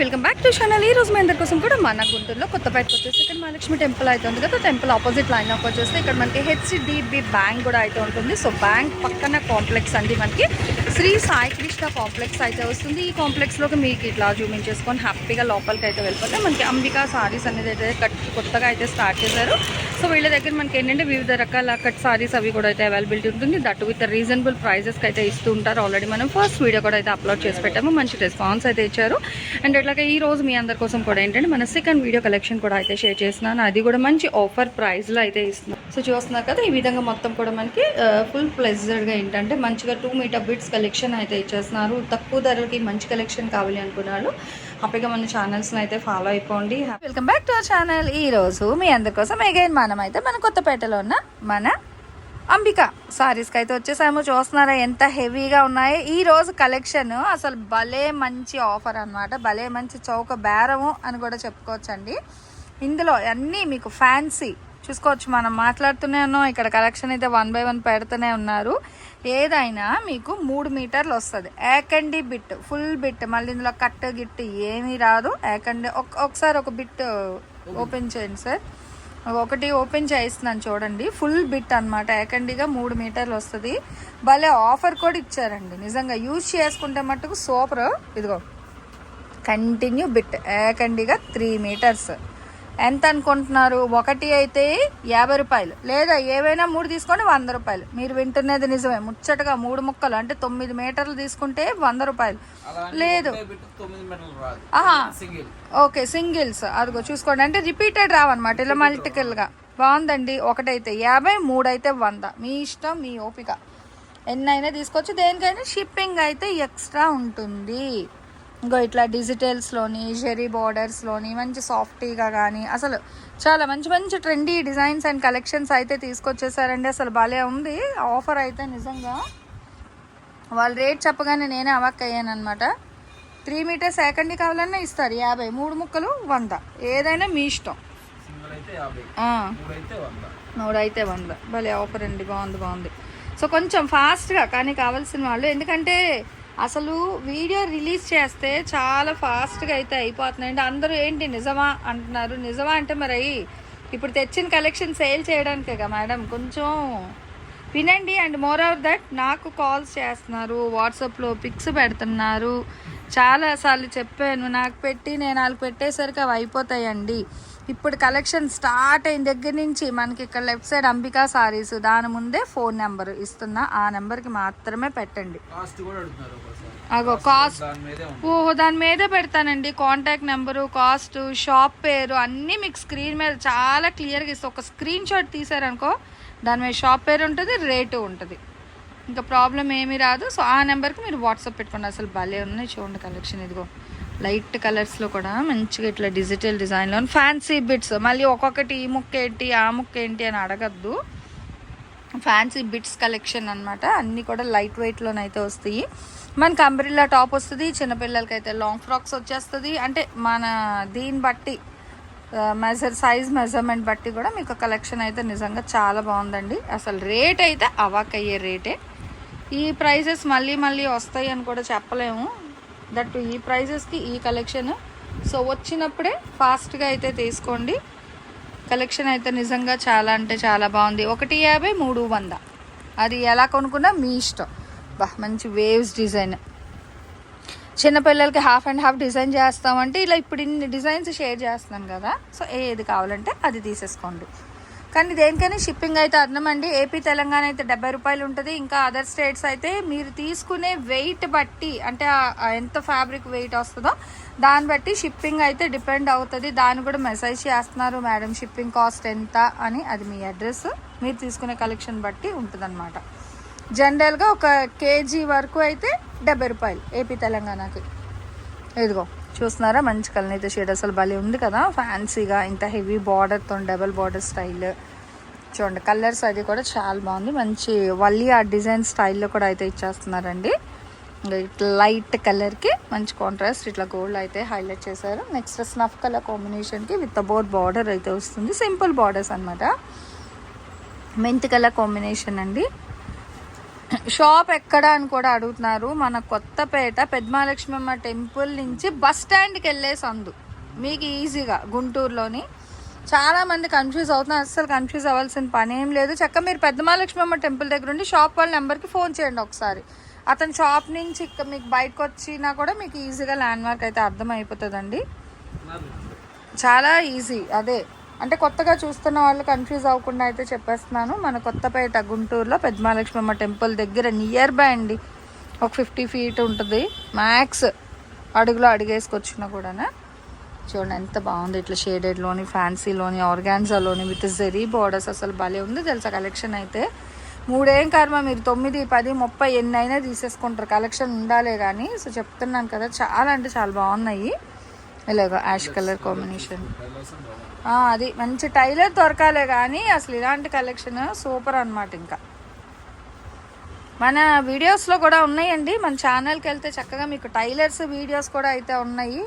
Welcome back to channel. ఈ రోజు మీ అందరి కోసం కూడా మన గుంటూరులో కొత్తపేటకు వచ్చేసి ఇక్కడ మహాలక్ష్మి టెంపుల్ అయితే ఉంది కదా. టెంపుల్ ఆపోజిట్ లైన్ ఆఫ్ వచ్చేసి ఇక్కడ మనకి హెచ్డిబి బ్యాంక్ కూడా అయితే ఉంటుంది. సో బ్యాంక్ పక్కన కాంప్లెక్స్ అండి మనకి. శ్రీ సాయి కృష్ణ కాంప్లెక్స్ అయితే వస్తుంది. ఈ కాంప్లెక్స్లోకి మీకు ఇట్లా చూపించేసుకొని హ్యాపీగా లోపలికి అయితే వెళ్ళిపోతే మనకి అంబికా సారీస్ అనేది అయితే కట్ కొత్తగా అయితే స్టార్ట్ చేశారు. సో వీళ్ళ దగ్గర మనకి ఏంటంటే వివిధ రకాల కట్ సారీస్ అవి కూడా అయితే అవైలబిలిటీ ఉంటుంది. దట్ విత్ రీజనబుల్ ప్రైజెస్కి అయితే ఇస్తూ ఉంటారు. ఆల్రెడీ మనం ఫస్ట్ వీడియో కూడా అయితే అప్లోడ్ చేసి పెట్టాము. మంచి రెస్పాన్స్ అయితే ఇచ్చారు. అండ్ అట్లాగే ఈ రోజు మీ అందరి కోసం కూడా ఏంటంటే మన సెకండ్ వీడియో కలెక్షన్ కూడా అయితే షేర్ చేస్తున్నాను. అది కూడా మంచి ఆఫర్ ప్రైస్లో అయితే ఇస్తున్నాను సో చూస్తున్నారు కదా ఈ విధంగా మొత్తం కూడా మనకి ఫుల్ ప్లెజర్డ్గా ఏంటంటే మంచిగా టూ మీటర్ బిట్స్ కలెక్షన్ అయితే ఇచ్చేస్తున్నారు. తక్కువ ధరలకి మంచి కలెక్షన్ కావాలి అనుకున్నారు. హ్యాపీగా మన ఛానల్స్ని అయితే ఫాలో అయిపోండి. Welcome back to our channel ఈ రోజు మీ అందుకోసం మెగైంది మనమైతే మనం అయితే మన కొత్తపేటలో ఉన్న మన అంబిక సారీస్కి అయితే వచ్చేసాము. చూస్తున్నారా ఎంత హెవీగా ఉన్నాయి. ఈ రోజు కలెక్షన్ అసలు భలే మంచి ఆఫర్ అన్నమాట. భలే మంచి చౌక బేరము అని కూడా చెప్పుకోవచ్చండి. ఇందులో అన్నీ మీకు ఫ్యాన్సీ చూసుకోవచ్చు. మనం మాట్లాడుతూనే ఉన్నాం. ఇక్కడ కలెక్షన్ అయితే వన్ బై వన్ పెడుతూనే ఉన్నారు. ఏదైనా మీకు మూడు మీటర్లు వస్తుంది. ఏకండి బిట్ ఫుల్ బిట్ మళ్ళీ ఇందులో కట్ గిట్ ఏమీ రాదు. ఏకండి ఒక- ఒకసారి ఒక బిట్ ఓపెన్ చేయండి సార్. ఒకటి ఓపెన్ చేయిస్తున్నాను చూడండి. ఫుల్ బిట్ అనమాట ఏకండిగా మూడు మీటర్లు వస్తుంది. భలే ఆఫర్ కూడా ఇచ్చారండి. నిజంగా యూజ్ చేసుకుంటే మట్టుకు సూపర్ ఇదిగో కంటిన్యూ బిట్ ఏకండిగా త్రీ మీటర్స్ ఎంత అనుకుంటున్నారు? ఒకటి అయితే యాభై రూపాయలు. లేదా ఏవైనా మూడు తీసుకోండి వంద రూపాయలు. మీరు వింటున్నది నిజమే. ముచ్చటగా మూడు ముక్కలు అంటే తొమ్మిది మీటర్లు తీసుకుంటే వంద రూపాయలు. లేదు. Okay singles. అదిగో చూసుకోండి. అంటే రిపీటెడ్ రావన్నమాట. ఇలా మల్టికల్గా బాగుందండి. ఒకటైతే యాభై మూడు అయితే వంద. మీ ఇష్టం మీ ఓపిక. ఎన్నైనా తీసుకోవచ్చు. దేనికైనా షిప్పింగ్ అయితే ఎక్స్ట్రా ఉంటుంది. ఇంకో ఇట్లా డిజిటల్స్లోని జెరీ బార్డర్స్లోని మంచి సాఫ్టీగా కానీ అసలు చాలా మంచి మంచి ట్రెండీ డిజైన్స్ అండ్ కలెక్షన్స్ అయితే తీసుకొచ్చేసారండి. అసలు భలే ఉంది. ఆఫర్ అయితే నిజంగా వాళ్ళ రేట్ చెప్పగానే నేనే అవాక్ అయ్యాను అనమాట త్రీ మీటర్స్ సెకండ్ కావాలన్నా ఇస్తారు. యాభై. మూడు ముక్కలు వంద. ఏదైనా మీ ఇష్టం. మూడు అయితే వంద. భలే ఆఫర్ అండి. బాగుంది బాగుంది. సో కొంచెం ఫాస్ట్గా కానీ కావాల్సిన వాళ్ళు ఎందుకంటే అసలు వీడియో రిలీజ్ చేస్తే చాలా ఫాస్ట్గా అయితే అయిపోతున్నాయండి అందరూ ఏంటి నిజమా అంటున్నారు? నిజమా అంటే మరి ఇప్పుడు తెచ్చిన కలెక్షన్ సేల్ చేయడానికేగా మేడం. కొంచెం వినండి అండ్ మోర్ ఓవర్ దట్ నాకు కాల్స్ చేస్తున్నారు. వాట్సాప్లో పిక్స్ పెడుతున్నారు. చాలాసార్లు చెప్పాను. నాకు పెట్టి నేను వాళ్ళకి పెట్టేసరికి అవి అయిపోతాయండి. ఇప్పుడు కలెక్షన్ స్టార్ట్ అయిన దగ్గర నుంచి మనకి ఇక్కడ లెఫ్ట్ సైడ్ అంబికా సారీస్ దాని ముందే ఫోన్ నెంబర్ ఇస్తున్నా ఆ నెంబర్కి మాత్రమే పెట్టండి. అగో కాస్ట్ ఓహో దాని మీదే పెడతానండి. కాంటాక్ట్ నెంబరు కాస్ట్ షాప్ పేరు అన్నీ మీకు స్క్రీన్ మీద చాలా క్లియర్గా ఇస్తాను ఒక స్క్రీన్ షాట్ తీసారనుకో దాని మీద షాప్ పేరు ఉంటుంది రేటు ఉంటుంది. ఇంకా ప్రాబ్లం ఏమీ రాదు. సో ఆ నెంబర్కి మీరు వాట్సాప్ పెట్టుకోండి. అసలు భలే ఉన్నాయి చూడండి కలెక్షన్ ఇదిగో. లైట్ కలర్స్లో కూడా మంచిగా ఇట్లా డిజిటల్ డిజైన్లో ఫ్యాన్సీ బిట్స్ మళ్ళీ ఒక్కొక్కటి ఈ ముక్క ఏంటి ఆ ముక్క ఏంటి అని అడగద్దు. ఫ్యాన్సీ బిట్స్ కలెక్షన్ అన్నమాట. అన్నీ కూడా లైట్ వెయిట్లోనైతే వస్తాయి. మనకి అంబ్రిల్లా టాప్ వస్తుంది చిన్నపిల్లలకి అయితే లాంగ్ ఫ్రాక్స్ వచ్చేస్తుంది. అంటే మన దీన్ని బట్టి మెజర్ సైజ్ మెజర్మెంట్ బట్టి కూడా మీకు కలెక్షన్ అయితే నిజంగా చాలా బాగుందండి. అసలు రేట్ అయితే అవాక్ అయ్యే రేటే ఈ ప్రైజెస్ మళ్ళీ మళ్ళీ వస్తాయి అని కూడా చెప్పలేము. దట్ ఈ ప్రైజెస్కి ఈ కలెక్షన్ సో వచ్చినప్పుడే ఫాస్ట్గా అయితే తీసుకోండి. కలెక్షన్ అయితే నిజంగా చాలా అంటే చాలా బాగుంది. ఒకటి యాభై మూడు వంద. అది ఎలా కొనుక్కున్నా మీ ఇష్టం. బా మంచి వేవ్స్ డిజైన్ చిన్నపిల్లలకి హాఫ్ అండ్ హాఫ్ డిజైన్ చేస్తామంటే ఇలా ఇప్పుడు ఇన్ని డిజైన్స్ షేర్ చేస్తున్నాను కదా. సో ఏది కావాలంటే అది తీసేసుకోండి. కానీ దేనికైనా షిప్పింగ్ అయితే అర్థం అండి. ఏపీ తెలంగాణ అయితే డెబ్బై రూపాయలు ఉంటుంది. ఇంకా అదర్ స్టేట్స్ అయితే మీరు తీసుకునే వెయిట్ బట్టి అంటే ఎంత ఫ్యాబ్రిక్ వెయిట్ వస్తుందో దాన్ని బట్టి షిప్పింగ్ అయితే డిపెండ్ అవుతుంది. దాన్ని కూడా మెసేజ్ చేస్తున్నారు మేడం షిప్పింగ్ కాస్ట్ ఎంత అని. అది మీ అడ్రస్. మీరు తీసుకునే కలెక్షన్ బట్టి ఉంటుందన్నమాట. జనరల్గా ఒక కేజీ వరకు అయితే డెబ్బై రూపాయలు ఏపీ తెలంగాణకి. ఇదిగో. చూస్తున్నారా? మంచి కలర్ అయితే షేడ్ అసలు భలే ఉంది కదా. ఫ్యాన్సీగా ఇంత హెవీ బార్డర్తో డబల్ బార్డర్ స్టైల్ చూడండి కలర్స్ అది కూడా చాలా బాగుంది. మంచి వల్లి ఆ డిజైన్ స్టైల్లో కూడా అయితే ఇచ్చేస్తున్నారండి. లైట్ కలర్కి మంచి కాంట్రాస్ట్ ఇట్లా గోల్డ్ అయితే హైలైట్ చేశారు. నెక్స్ట్ స్నఫ్ కలర్ కాంబినేషన్కి విత్ బోర్డ్ బార్డర్ అయితే వస్తుంది. సింపుల్ బార్డర్స్ అనమాట మెంత్ కలర్ కాంబినేషన్ అండి. షాప్ ఎక్కడ అని కూడా అడుగుతున్నారు. మన కొత్తపేట పెద్దమాలక్ష్మమ్మ టెంపుల్ నుంచి బస్ స్టాండ్కి వెళ్ళే సందు. మీకు ఈజీగా గుంటూరులోని. చాలామంది కన్ఫ్యూజ్ అవుతున్నారు. అస్సలు కన్ఫ్యూజ్ అవ్వాల్సిన పని ఏం లేదు. చక్క మీరు పెద్దమాలక్ష్మమ్మ టెంపుల్ దగ్గర ఉండి షాప్ వాళ్ళ నెంబర్కి ఫోన్ చేయండి ఒకసారి. అతని షాప్ నుంచి ఇక మీకు బయటకు వచ్చినా కూడా మీకు ఈజీగా ల్యాండ్ మార్క్ అయితే అర్థం అయిపోతుందండి చాలా ఈజీ. అదే. అంటే కొత్తగా చూస్తున్న వాళ్ళు కన్ఫ్యూజ్ అవ్వకుండా అయితే చెప్పేస్తున్నాను. మన కొత్తపేట గుంటూరులో పెద్దమాలక్ష్మమ్మ టెంపుల్ దగ్గర నియర్ బై అండి. ఒక ఫిఫ్టీ ఫీట్ ఉంటుంది. మ్యాక్స్ అడుగులో అడిగేసుకొచ్చినా కూడా చూడండి ఎంత బాగుంది. ఇట్లా షేడెడ్లోని ఫ్యాన్సీలోని ఆర్గాన్జాలోని విత్ జెరీ బార్డర్స్ అసలు భలే ఉంది తెలుసా కలెక్షన్ అయితే. మూడేం కర్మ మీరు తొమ్మిది పది ముప్పై ఎన్ని అయినా తీసేసుకుంటారు. కలెక్షన్ ఉండాలే కానీ సో చెప్తున్నాను కదా చాలా అంటే చాలా బాగున్నాయి. ఇలాగ యాష్ కలర్ కాంబినేషన్. అది మంచి టైలర్ దొరకాలే కానీ అసలు ఇలాంటి కలెక్షన్ సూపర్ అనమాట ఇంకా. మన వీడియోస్లో కూడా ఉన్నాయండి. మన ఛానల్కి వెళ్తే చక్కగా మీకు టైలర్స్ వీడియోస్ కూడా అయితే ఉన్నాయి.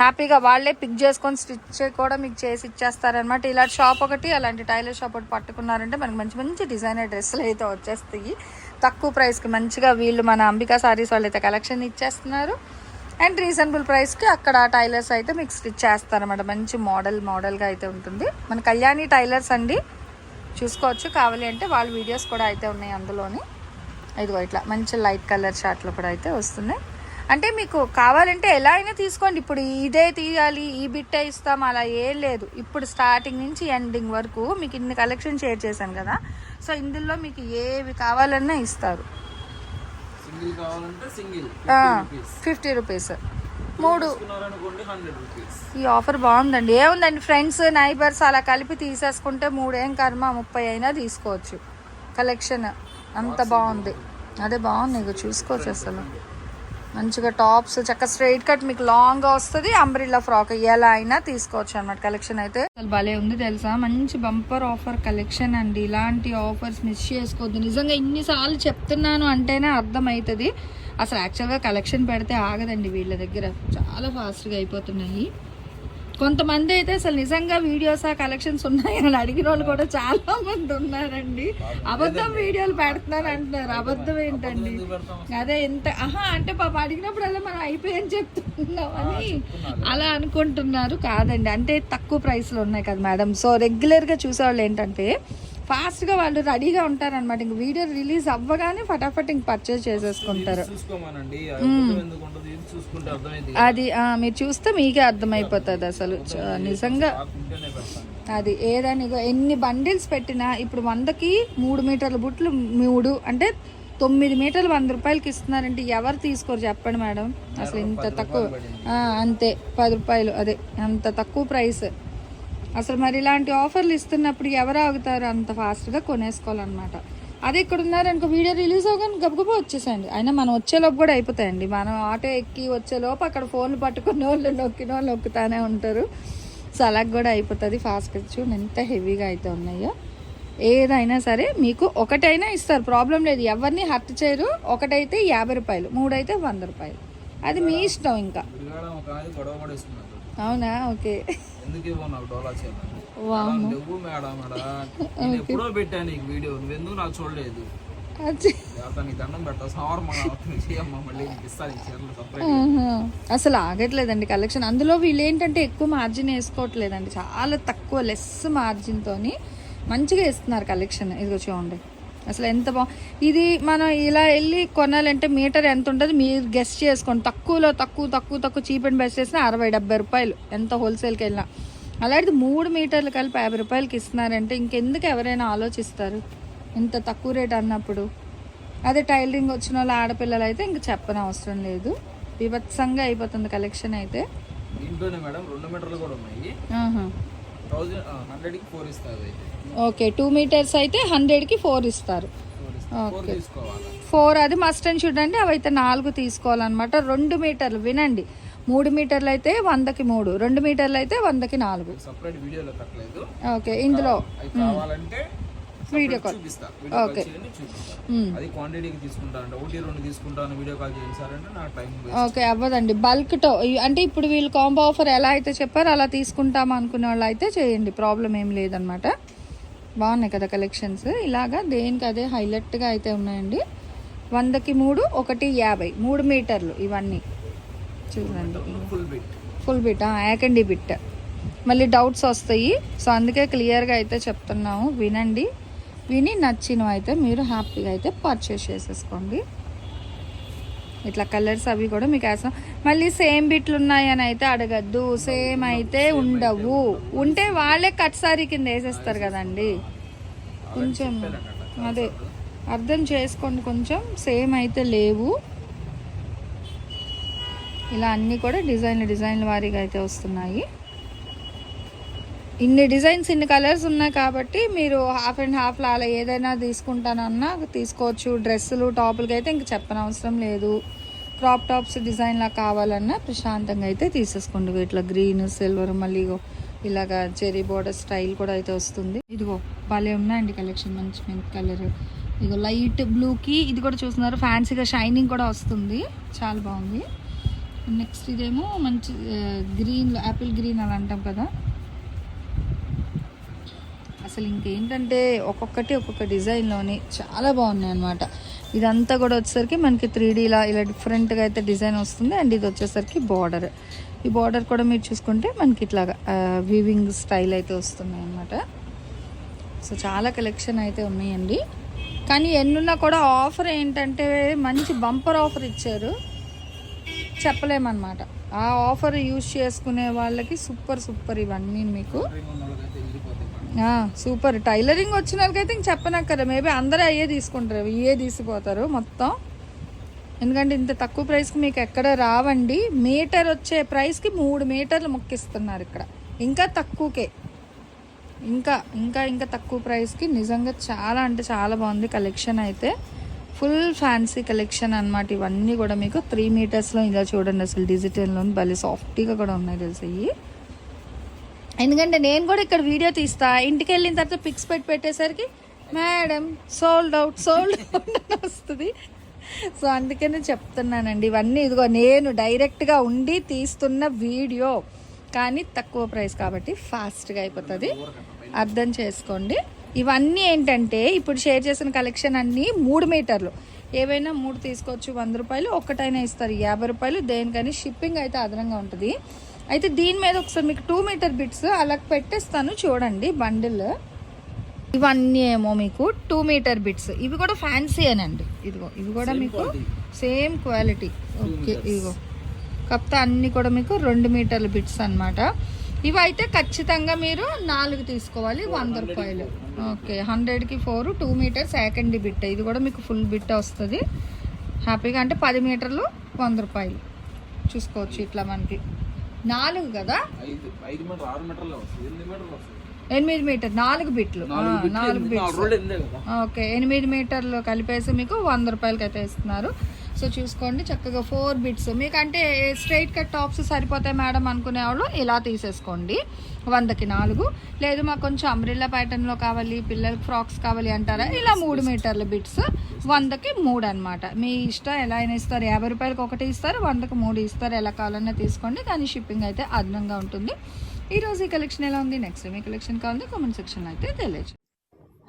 హ్యాపీగా వాళ్ళే పిక్ చేసుకొని స్టిచ్ కూడా మీకు చేసి ఇచ్చేస్తారనమాట ఇలాంటి షాప్ ఒకటి అలాంటి టైలర్ షాప్ ఒకటి పట్టుకున్నారంటే మనకి మంచి మంచి డిజైనర్ డ్రెస్సులు అయితే వచ్చేస్తాయి. తక్కువ ప్రైస్కి మంచిగా వీళ్ళు మన అంబికా సారీస్ వాళ్ళు అయితే కలెక్షన్ ఇచ్చేస్తున్నారు. అండ్ రీజనబుల్ ప్రైస్కి అక్కడ టైలర్స్ అయితే మీకు స్టిచ్ చేస్తారన్నమాట. మంచి మోడల్ మోడల్గా అయితే ఉంటుంది. మన కళ్యాణి టైలర్స్ అండి. చూసుకోవచ్చు. కావాలి అంటే వాళ్ళ వీడియోస్ కూడా అయితే ఉన్నాయి అందులోని. ఇదిగో ఇట్లా మంచి లైట్ కలర్ షార్ట్లు కూడా అయితే వస్తున్నాయి. అంటే మీకు కావాలంటే ఎలా అయినా తీసుకోండి. ఇప్పుడు ఇదే తీయాలి ఈ బిట్టే ఇస్తాం అలా ఏం లేదు. ఇప్పుడు స్టార్టింగ్ నుంచి ఎండింగ్ వరకు మీకు ఇన్ని కలెక్షన్ షేర్ చేశాను కదా. సో ఇందులో మీకు ఏవి కావాలన్నా ఇస్తారు. సింగిల్ కావాలంటే సింగిల్ ఫిఫ్టీ రూపీస్ మూడు. ఈ ఆఫర్ బాగుందండి. ఏముందండి ఫ్రెండ్స్ నైబర్స్ అలా కలిపి తీసేసుకుంటే మూడేం కర్మ ముప్పై అయినా తీసుకోవచ్చు. కలెక్షన్ అంత బాగుంది. అదే బాగుంది. ఇక చూసుకోవచ్చు అసలు. మంచిగా టాప్స్ చక్క స్ట్రైట్ కట్ మీకు లాంగ్ వస్తుంది. అంబ్రిల్లా ఫ్రాక్ ఎలా అయినా తీసుకోవచ్చు అన్నమాట కలెక్షన్ అయితే. అసలు భలే ఉంది తెలుసా? మంచి బంపర్ ఆఫర్ కలెక్షన్ అండి. ఇలాంటి ఆఫర్స్ మిస్ చేసుకోవద్దు. నిజంగా ఇన్నిసార్లు చెప్తున్నాను అంటేనే అర్థమవుతుంది అసలు యాక్చువల్గా కలెక్షన్ పెడితే ఆగదండి వీళ్ళ దగ్గర. చాలా ఫాస్ట్గా అయిపోతున్నాయి. కొంతమంది అయితే అసలు నిజంగా వీడియోస్ ఆ కలెక్షన్స్ ఉన్నాయి అని అడిగిన వాళ్ళు కూడా చాలా మంది ఉన్నారండి. అబద్ధం వీడియోలు పెడుతున్నారు అంటున్నారు. అబద్ధం ఏంటండి? అదే ఎంత ఆహా అంటే పాప అడిగినప్పుడల్లా మనం అయిపోయని చెప్తున్నాం అని అలా అనుకుంటున్నారు. కాదండి అంటే తక్కువ ప్రైస్లో ఉన్నాయి కదా మేడం సో రెగ్యులర్గా చూసేవాళ్ళు ఏంటంటే ఫాస్ట్గా వాళ్ళు రెడీగా ఉంటారనమాట ఇంక వీడియో రిలీజ్ అవ్వగానే ఫటాఫట్ ఇంక పర్చేస్ చేసేసుకుంటారు. అది మీరు చూస్తే మీకే అర్థమైపోతుంది అసలు. నిజంగా అది ఏదని ఎన్ని బండిల్స్ పెట్టినా ఇప్పుడు వందకి మూడు మీటర్ల బుట్లు మూడు అంటే తొమ్మిది మీటర్లు వంద రూపాయలకి ఇస్తున్నారంటే ఎవరు తీసుకోరు చెప్పండి మేడం. అసలు ఇంత తక్కువ అంతే పది రూపాయలు. అదే అంత తక్కువ ప్రైస్. అసలు మరి ఇలాంటి ఆఫర్లు ఇస్తున్నప్పుడు ఎవరు ఆగుతారు? అంత ఫాస్ట్గా కొనేసుకోవాలన్నమాట. అదే ఇక్కడ ఉన్నారనుకో వీడియో రిలీజ్ అవ్వగానే గబగబా వచ్చేసండి అయినా మనం వచ్చేలోపు కూడా అయిపోతాయండి. మనం ఆటో ఎక్కి వచ్చేలోపు అక్కడ ఫోన్లు పట్టుకున్న వాళ్ళు నొక్కిన వాళ్ళు నొక్కుతానే ఉంటారు. సో అలా కూడా అయిపోతుంది ఫాస్ట్గా. చూడండి ఎంత హెవీగా అయితే ఉన్నాయో. ఏదైనా సరే మీకు ఒకటైనా ఇస్తారు. ప్రాబ్లం లేదు. ఎవరిని హర్ట్ చేయరు. ఒకటైతే యాభై రూపాయలు మూడైతే వంద రూపాయలు. అది మీ ఇష్టం ఇంకా. అవునా? ఓకే. ఎందుకు ఇవ్వవు నాకు డోలా నువ్వు మేడం నేను ఎప్పుడో పెట్టాను నీకు వీడియో. నువ్వెందుకు నాకు చూడలేదు. అసలు ఆగట్లేదండి కలెక్షన్ అందులో వీళ్ళు ఏంటంటే ఎక్కువ మార్జిన్ వేసుకోవట్లేదండి. చాలా తక్కువ లెస్ మార్జిన్తోని మంచిగా ఇస్తున్నారు కలెక్షన్ ఇదిగో చూడండి. అసలు ఎంత బా ఇది మనం ఇలా వెళ్ళి కొనాలంటే మీటర్ ఎంత ఉంటుంది? మీరు గెస్ట్ చేసుకోండి. తక్కువలో తక్కువ తక్కువ తక్కువ చీప్ అండ్ బెస్ట్ చేసినా అరవై డెబ్బై రూపాయలు ఎంత హోల్సేల్కి వెళ్ళినా. అలాంటిది మూడు మీటర్లు కలిపి యాభై రూపాయలకి ఇస్తున్నారంటే ఇంకెందుకు ఎవరైనా ఆలోచిస్తారు? ఇంత తక్కువ రేట్ అన్నప్పుడు. అదే టైలరింగ్ వచ్చిన వాళ్ళు ఆడపిల్లలు అయితే ఇంక చెప్పని అవసరం లేదు. బీభత్సంగా అయిపోతుంది కలెక్షన్ అయితే. దీంట్లోనే మేడం రెండు మీటర్లు కూడా ఉన్నాయి. ఓకే టూ మీటర్స్ అయితే హండ్రెడ్కి ఫోర్ ఇస్తారు. ఫోర్ ఇస్తుంది ఫోర్ అది మస్ట్ అండ్ షుడ్ అండి అవి అయితే నాలుగు తీసుకోవాలన్నమాట. రెండు మీటర్లు వినండి. మూడు మీటర్లు అయితే వందకి మూడు రెండు మీటర్లు అయితే వందకి నాలుగు. ఓకే ఇందులో. కావాలంటే వీడియో కాల్ ఓకే. అది క్వాంటిటీకి తీసుకుంటాను ఒకటి రెండు తీసుకుంటాను వీడియో కాల్ చేయండి సార్ అంటే నాకు టైం ఓకే అవ్వదండి. బల్క్తో అంటే ఇప్పుడు వీళ్ళు కాంబో ఆఫర్ ఎలా అయితే చెప్పారో అలా తీసుకుంటాం అనుకునే వాళ్ళు అయితే చేయండి. ప్రాబ్లం ఏం లేదనమాట బాగున్నాయి కదా కలెక్షన్స్ ఇలాగా దేనికి అదే హైలైట్గా అయితే ఉన్నాయండి. వందకి మూడు ఒకటి యాభై. మూడు మీటర్లు ఇవన్నీ. చూడండి. ఫుల్ బిట్ యాకండి బిట్ మళ్ళీ డౌట్స్ వస్తాయి. సో అందుకే క్లియర్గా అయితే చెప్తున్నాము. వినండి. విని నచ్చినవి అయితే మీరు హ్యాపీగా అయితే పర్చేస్ చేసేసుకోండి. ఇట్లా కలర్స్ అవి కూడా మీకు వేస్తాం మళ్ళీ సేమ్ బిట్లు ఉన్నాయని అయితే అడగద్దు. సేమ్ అయితే ఉండవు. ఉంటే వాళ్ళే కట్ సారీ కింద వేసేస్తారు కదండి. కొంచెం అదే అర్థం చేసుకోండి కొంచెం. సేమ్ అయితే లేవు. ఇలా అన్నీ కూడా డిజైన్లు డిజైన్ల వారీగా అయితే వస్తున్నాయి. ఇన్ని డిజైన్స్ ఇన్ని కలర్స్ ఉన్నాయి కాబట్టి మీరు హాఫ్ అండ్ హాఫ్ అలా ఏదైనా తీసుకుంటానన్నా తీసుకోవచ్చు. డ్రెస్సులు టాపులకి అయితే ఇంక చెప్పనవసరం లేదు. క్రాప్ టాప్స్ డిజైన్లా కావాలన్నా ప్రశాంతంగా అయితే తీసేసుకోండి వీటిలో. గ్రీన్ సిల్వర్ మళ్ళీ ఇగో ఇలాగా చెరీ బోర్డర్ స్టైల్ కూడా అయితే వస్తుంది. ఇదిగో భలే ఉన్నాయండి కలెక్షన్ మంచి మంచి కలర్. ఇదిగో లైట్ బ్లూకి ఇది కూడా చూస్తున్నారు. ఫ్యాన్సీగా షైనింగ్ కూడా వస్తుంది. చాలా బాగుంది. నెక్స్ట్ ఇదేమో మంచి గ్రీన్ యాపిల్ గ్రీన్ అలా అంటాం కదా. అసలు ఇంకేంటంటే ఒక్కొక్కటి ఒక్కొక్క డిజైన్లోని చాలా బాగున్నాయి అనమాట ఇదంతా కూడా వచ్చేసరికి మనకి త్రీ ఇలా ఇలా డిఫరెంట్గా అయితే డిజైన్ వస్తుంది. అండ్ ఇది వచ్చేసరికి బార్డర్ ఈ బార్డర్ కూడా మీరు చూసుకుంటే మనకి ఇట్లాగా వీవింగ్ స్టైల్ అయితే వస్తున్నాయి అనమాట సో చాలా కలెక్షన్ అయితే ఉన్నాయండి. కానీ ఎన్నున్నా కూడా ఆఫర్ ఏంటంటే మంచి బంపర్ ఆఫర్ ఇచ్చారు. చెప్పలేమన్నమాట. ఆ ఆఫర్ యూజ్ చేసుకునే వాళ్ళకి సూపర్ సూపర్ ఇవన్నీ మీకు. సూపర్. టైలరింగ్ వచ్చిన వాళ్ళకైతే ఇంక చెప్పనక్కరా మేబీ అందరూ అయ్యే తీసుకుంటారు. ఇవే తీసిపోతారు మొత్తం. ఎందుకంటే ఇంత తక్కువ ప్రైస్కి మీకు ఎక్కడ రావండి. మీటర్ వచ్చే ప్రైస్కి మూడు మీటర్లు మొక్కిస్తున్నారు ఇక్కడ. ఇంకా తక్కువకే. ఇంకా ఇంకా ఇంకా తక్కువ ప్రైస్కి నిజంగా చాలా అంటే చాలా బాగుంది కలెక్షన్ అయితే. ఫుల్ ఫ్యాన్సీ కలెక్షన్ అన్నమాట ఇవన్నీ కూడా మీకు. త్రీ మీటర్స్లో ఇలా చూడండి అసలు. డిజిటల్లో భలే సాఫ్ట్గా కూడా ఉన్నాయి తెలుసు ఇవి ఎందుకంటే నేను కూడా ఇక్కడ వీడియో తీస్తా. ఇంటికి వెళ్ళిన తర్వాత పిక్స్ పెట్టి పెట్టేసరికి madam sold out sold out అని వస్తుంది. సో అందుకనే చెప్తున్నానండి ఇవన్నీ. ఇదిగో నేను డైరెక్ట్గా ఉండి తీస్తున్న వీడియో. కానీ తక్కువ ప్రైస్ కాబట్టి ఫాస్ట్గా అయిపోతుంది. అర్థం చేసుకోండి. ఇవన్నీ ఏంటంటే ఇప్పుడు షేర్ చేసిన కలెక్షన్ అన్నీ మూడు మీటర్లు. ఏవైనా మూడు తీసుకోవచ్చు వంద రూపాయలు ఒక్కటైనా ఇస్తారు. యాభై రూపాయలు దేనికని షిప్పింగ్ అయితే అదనంగా ఉంటుంది. అయితే దీని మీద ఒకసారి మీకు టూ మీటర్ బిట్స్ అలా పెట్టేస్తాను చూడండి బండిల్. ఇవన్నీ ఏమో మీకు టూ మీటర్ బిట్స్ ఇవి కూడా ఫ్యాన్సీ అనండి ఇదిగో ఇవి కూడా మీకు సేమ్ క్వాలిటీ ఓకే ఇదిగో. కాకపోతే అన్ని కూడా మీకు రెండు మీటర్ల బిట్స్ అన్నమాట. ఇవి అయితే ఖచ్చితంగా మీరు నాలుగు తీసుకోవాలి వంద రూపాయలు. ఓకే హండ్రెడ్కి four two metres second bit ఇది కూడా మీకు ఫుల్ బిట్ వస్తుంది. హ్యాపీగా అంటే పది మీటర్లు వంద రూపాయలు. చూసుకోవచ్చు ఇట్లా మనకి. నాలుగు కదా? ఎనిమిది మీటర్ నాలుగు బిట్లు. నాలుగు బిట్లు, ఓకే ఎనిమిది మీటర్లు కలిపేసి మీకు వంద రూపాయలకి అయితే ఇస్తున్నారు. సో చూసుకోండి చక్కగా ఫోర్ బిట్స్ మీకు అంటే స్ట్రైట్ కట్ టాప్స్ సరిపోతాయి మేడం అనుకునే వాళ్ళు ఇలా తీసేసుకోండి. వందకి నాలుగు. లేదు మాకు కొంచెం అంబ్రిల్లా ప్యాటర్న్లో కావాలి పిల్లలకి ఫ్రాక్స్ కావాలి అంటారా? ఇలా మూడు మీటర్ల బిట్స్ వందకి మూడు అన్నమాట. మీ ఇష్టం ఎలా అయినా ఇస్తారు. యాభై రూపాయలకి ఒకటి ఇస్తారు వందకి మూడు ఇస్తారు. ఎలా కావాలన్నా తీసుకోండి కానీ షిప్పింగ్ అయితే అదనంగా ఉంటుంది. ఈరోజు ఈ కలెక్షన్ ఎలా ఉంది? నెక్స్ట్ మీ కలెక్షన్ కావాలి కామెంట్ సెక్షన్ అయితే తెలియచ్చు